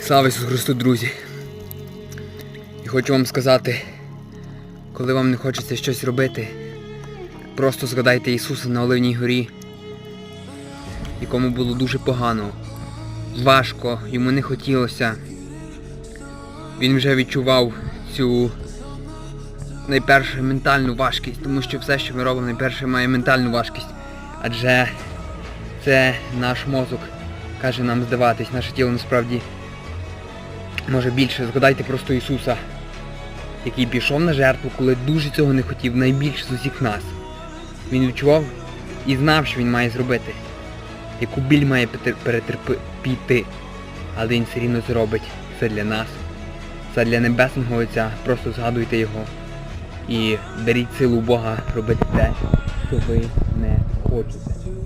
Слава Ісусу Христу, друзі! І хочу вам сказати, коли вам не хочеться щось робити, просто згадайте Ісуса на Оливній горі, якому було дуже погано, важко, йому не хотілося. Він вже відчував цю найперше ментальну важкість, тому що все, що ми робимо, найперше має ментальну важкість. Адже це наш мозок каже нам здаватись, наше тіло насправді може більше. Згадайте просто Ісуса, який пішов на жертву, коли дуже цього не хотів, найбільше з усіх нас. Він відчував і знав, що він має зробити, яку біль має перетерпіти, але він все рівно зробить. Це для нас, це для Небесного Отця. Просто згадуйте його і беріть силу Бога робити те, що ви не хочете.